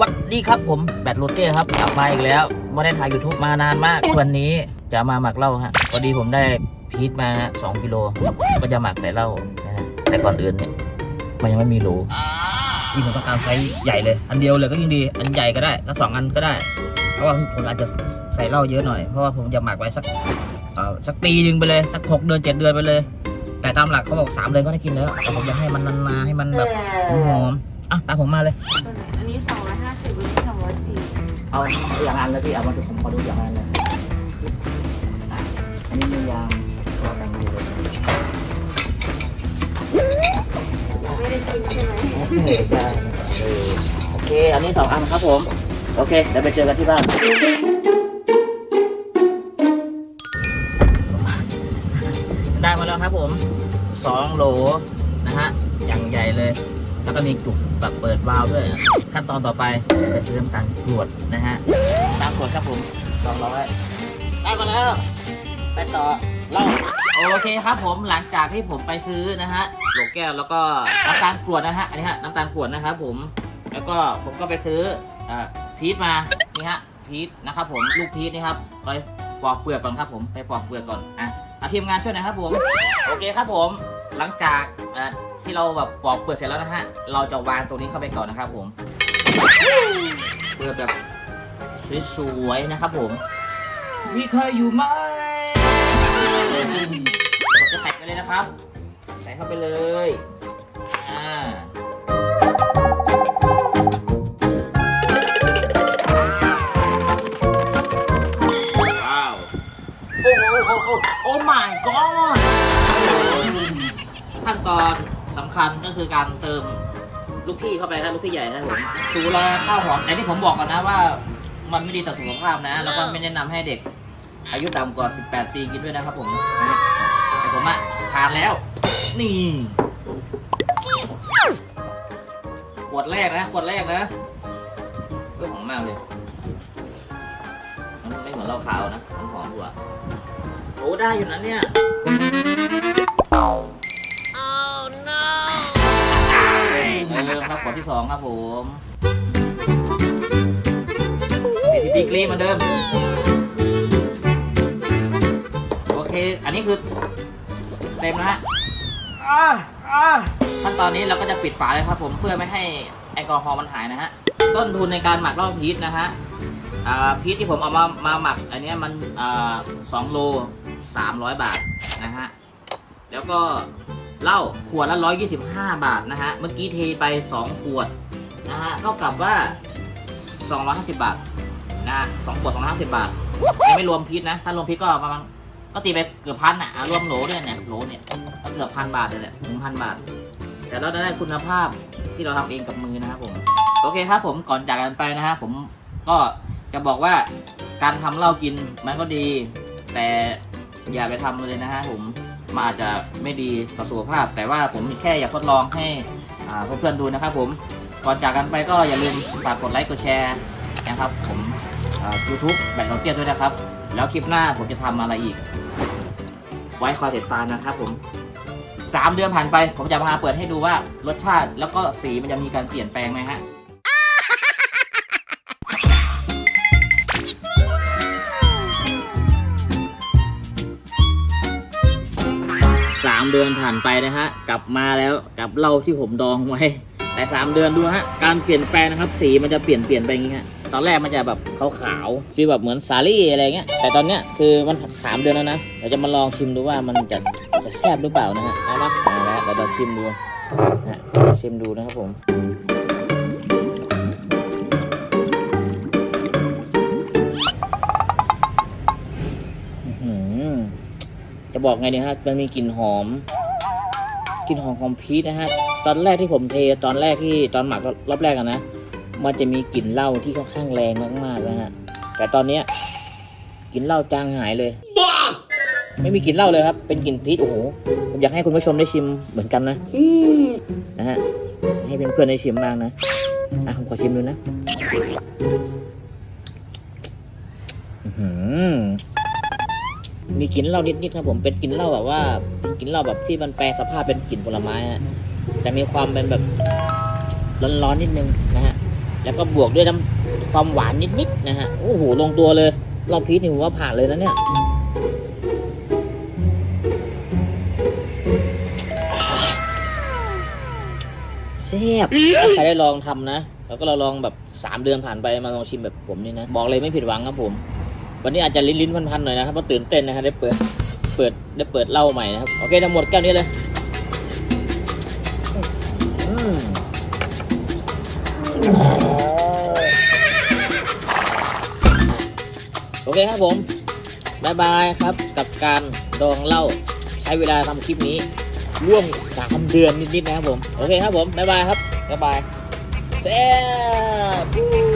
วัสดีครับผมแบทโรเต้ครับกลับมาอีกแล้วไม่ได้ถ่าย YouTube มานานมาก วันนี้จะมาหมักเหล้าฮะพอดีผมได้พีชมา2กิโลก็จะหมักใส่เหล้านะฮะแต่ก่อนอื่นเนี่ยมันยังไม่มีโหลที่ผมต้องการไซส์ใหญ่เลย อันเดียวเลยก็ยิ่งดีอันใหญ่ก็ได้ถ้าสองอันก็ได้ เพราะว่าผมอาจจะใส่เหล้าเยอะหน่อยเพราะว่าผมจะหมักไว้สักเอ่อสักปีหนึ่งไปเลยสักหกเดือนเจ็ดเดือนไปเลย แต่ตามหลักเขาบอกสามเดือนก็ได้กินแล้วแต่ผมจะให้มันนานๆให้มันแบบหอมๆอะตามผมมาเลย เอาอย่างอันเลยพี่เอามาดูผมขอดูอย่างอันเลยอันนี้มียางก็แบ่งดูเลยไม่ได้กินใช่ไหมโอเคใช่เออโอเค อันนี้สองอันครับผม โอเคเดี๋ยวไปเจอกันที่บ้านได้มาแล้วครับผมสองโหลนะฮะอย่างใหญ่เลย แล้วก็มีจุกแบบเปิดวาล์วด้วย ขั้นตอนต่อไปจะไปซื้อน้ำตาลกรวดนะฮะน้ำตาลกรวดครับผมสองร้อยได้มาแล้ว ไปต่อเล่าโอเคครับผมหลังจากที่ผมไปซื้อนะฮะโหลแก้วแล้วก็น้ำตาลกรวดนะฮะอันนี้ฮะน้ำตาลกรวดนะครับผมแล้วก็ผมก็ไปซื้ออพีชมานี่ฮะพีชนะครับผมลูกพีชนี่ครับไปปอกเปลือกก่อนครับผมไปปอกเปลือกก่อนอะทีมงานช่วยหน่อยครับผมโอเคครับผมหลังจาก ที่เราแบบปอกเปลือกเสร็จแล้วนะฮะ เราจะวางตรงนี้เข้าไปก่อนนะครับผม เปลือกแบบสวยๆนะครับผม มีใครอยู่ไหมผมจะใส่ไปเลยนะครับ ใส่เข้าไปเลย อ่าว้าว โอ้โหโอ้โหโอ้ my god ขั้นตอน คัญก็คือการเติมลูกพี่เข้าไปครับลูกพี่ใหญ่ครับผมสูรอข้าวหอมแต่ที่ผมบอกก่อนนะว่า มันไม่ดีต่อสุขภาพนะ แล้วก็ไม่แนะนำให้เด็ก อายุต่ำกว่า 18 ปีกินด้วยนะครับผมแต่ผมอะทานแล้ว นี่ ขวดแรกนะ ขวดแรกนะเรื่องของมากเลย มันไม่เหมือนเหล้าขาวนะ มันหอมกว่าโอ้ได้อยู่นะเนี่ย ครับขวดที่สองครับผมสี่สิบดีกรีเหมือนเดิม โอเค อันนี้คือเต็มนะฮะอ่าอ่าขั้นตอนนี้เราก็จะปิดฝาเลยครับผมเพื่อไม่ให้แอลกอฮอล์มันหายนะฮะ ต้นทุนในการหมักเหล้าพีชนะฮะอ่าพีชที่ผมเอามามาหมัก อันเนี้ยมันอ่าสองโลสามร้อยบาทนะฮะ แล้วก็ เหล้าขวดละ 125 บาทนะฮะ เมื่อกี้เทไป 2 ขวดนะฮะ เท่ากับว่า 250 บาทนะฮะสองขวด250 บาท ยังไม่รวมพีชนะ ถ้ารวมพีชก็ประมาณก็ตีไปเกือบพันอะ รวมโหลด้วยเนี่ย โหลเนี่ย ก็เกือบพันบาทเลยแหละถึงพันบาท แต่เราได้คุณภาพที่เราทำเองกับมือนะครับผม โอเคครับผม ก่อนจากกันไปนะฮะ ผมก็จะบอกว่าการทำเหล้ากินมันก็ดี แต่อย่าไปทำเลยนะฮะผม มันอาจจะไม่ดีต่อสุขภาพ แต่ว่าผมแค่อยากทดลองให้เพื่อนๆดูนะครับผมก่อนจากกันไปก็อย่าลืมฝากกดไลค์กดแชร์นะครับผมยูทูบแบทเราเตี้ยด้วยนะครับ แล้วคลิปหน้าผมจะทำอะไรอีก ไว้คอยติดตามนะครับผมสามเดือนผ่านไป ผมจะมาเปิดให้ดูว่ารสชาติแล้วก็สีมันจะมีการเปลี่ยนแปลงไหมฮะามเดือนผ่านไปนะฮะ กลับมาแล้วกับเหล้าที่ผมดองไว้ แต่สามเดือนดูฮะ การเปลี่ยนแปลงนะครับ สีมันจะเปลี่ยนเปลี่ยนไปอย่างงี้ฮะ ตอนแรกมันจะแบบขาวๆฟีลแบบเหมือนสาลี่อะไรเงี้ย แต่ตอนเนี้ยคือมันสามเดือนแล้วนะ เดี๋ยวจะมาลองชิมดูว่ามันจะจะแซ่บหรือเปล่านะฮะเอามาเอาละเดี๋ยวเราชิมดูนะฮะชิมดูนะครับผม จะบอกไงดีฮะ มันมีกลิ่นหอม กลิ่นหอมของพีชนะฮะ ตอนแรกที่ผมเท ตอนแรกที่ตอนหมักรอบแรกอะนะ มันจะมีกลิ่นเหล้าที่ค่อนข้างแรงมากๆนะฮะ แต่ตอนเนี้ยกลิ่นเหล้าจางหายเลย ไม่มีกลิ่นเหล้าเลยครับ เป็นกลิ่นพีชโอ้โห ผมอยากให้คุณผู้ชมได้ชิมเหมือนกันนะนะฮะ ให้เพื่อนๆได้ชิมบ้างนะ อะผมขอชิมดูนะ อื้อหือ มีกลิ่นเหล้านิดๆครับผมเป็นกลิ่นเหล้าแบบว่าเป็นกลิ่นเหล้าแบบที่มันแปลสภาพเป็นกลิ่นผลไม้อะแต่มีความเป็นแบบร้อนๆนิดนึงนะฮะแล้วก็บวกด้วยน้ำความหวานนิดๆนะฮะโอ้โหลงตัวเลยรอบพีชนี่ผมว่าผ่านเลยนะเนี่ยแซ่บใครได้ลองทำนะ แล้วก็เราลองแบบ3เดือนผ่านไปมาลองชิมแบบผมนี่นะ บอกเลยไม่ผิดหวังครับผม วันนี้อาจจะลิ้นๆพันๆหน่อยนะครับเพราะตื่นเต้นนะฮะได้เปิดเปิดได้เปิดเหล้าใหม่นะครับโอเคทั้งหมดแก้วนี้เลยโอเคครับผมบายบายครับกับการดองเหล้าใช้เวลาทำคลิปนี้ ร่วม3เดือนนิดๆนะครับผม โอเคครับผมบายบายครับบายบายแซ่บ